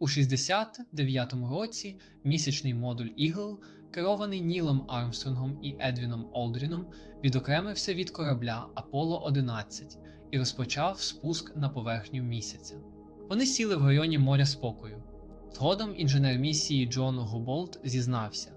У 69-му році місячний модуль Eagle, керований Нілом Армстронгом і Едвіном Олдріном, відокремився від корабля Аполло 11 і розпочав спуск на поверхню місяця. Вони сіли в районі моря спокою. Згодом інженер місії Джон Губолт зізнався,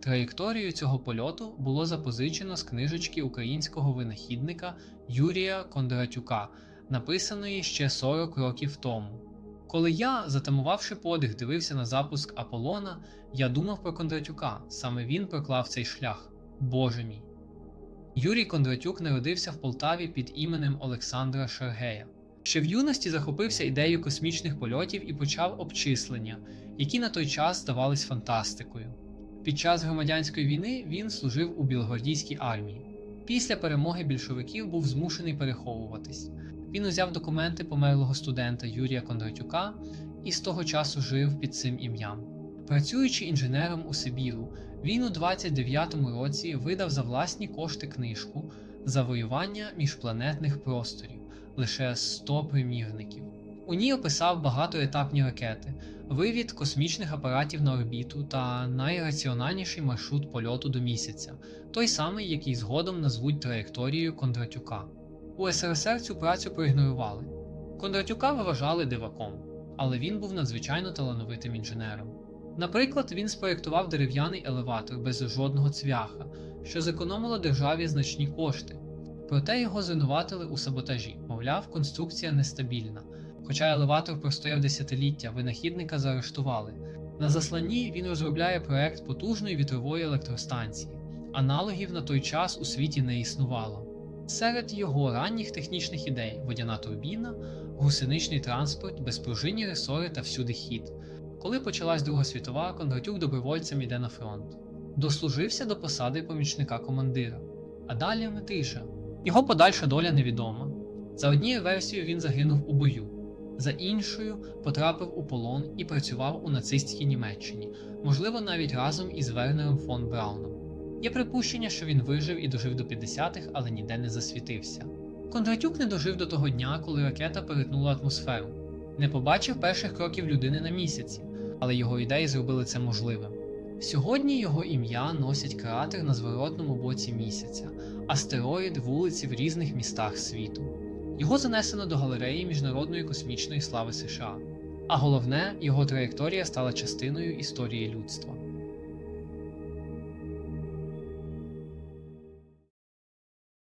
траєкторію цього польоту було запозичено з книжечки українського винахідника Юрія Кондратюка, написаної ще 40 років тому. Коли я, затамувавши подих, дивився на запуск Аполлона, я думав про Кондратюка, саме він проклав цей шлях. Боже мій. Юрій Кондратюк народився в Полтаві під іменем Олександра Шергея. Ще в юності захопився ідеєю космічних польотів і почав обчислення, які на той час здавались фантастикою. Під час громадянської війни він служив у Білогвардійській армії. Після перемоги більшовиків був змушений переховуватись. Він узяв документи померлого студента Юрія Кондратюка і з того часу жив під цим ім'ям. Працюючи інженером у Сибіру, він у 29-му році видав за власні кошти книжку Завоювання міжпланетних просторів лише 100 примірників. У ній описав багатоетапні ракети, вивід космічних апаратів на орбіту та найраціональніший маршрут польоту до місяця, той самий, який згодом назвуть траєкторією Кондратюка. У СРСР цю працю проігнорували. Кондратюка вважали диваком, але він був надзвичайно талановитим інженером. Наприклад, він спроєктував дерев'яний елеватор без жодного цвяха, що зекономило державі значні кошти. Проте його звинуватили у саботажі, мовляв, конструкція нестабільна. Хоча елеватор простояв десятиліття, винахідника заарештували. На засланні він розробляє проект потужної вітрової електростанції. Аналогів на той час у світі не існувало. Серед його ранніх технічних ідей водяна турбіна, гусеничний транспорт, безпружинні ресори та всюди хід. Коли почалась Друга світова, Кондратюк добровольцем іде на фронт. Дослужився до посади помічника командира. А далі тиша. Його подальша доля невідома. За однією версією він загинув у бою, за іншою потрапив у полон і працював у нацистській Німеччині, можливо, навіть разом із Вернером фон Брауном. Є припущення, що він вижив і дожив до 50-х, але ніде не засвітився. Кондратюк не дожив до того дня, коли ракета перетнула атмосферу, не побачив перших кроків людини на місяці, але його ідеї зробили це можливим. Сьогодні його ім'я носять кратер на зворотному боці місяця, астероїд, вулиці в різних містах світу. Його занесено до галереї Міжнародної космічної слави США. А головне, його траєкторія стала частиною історії людства.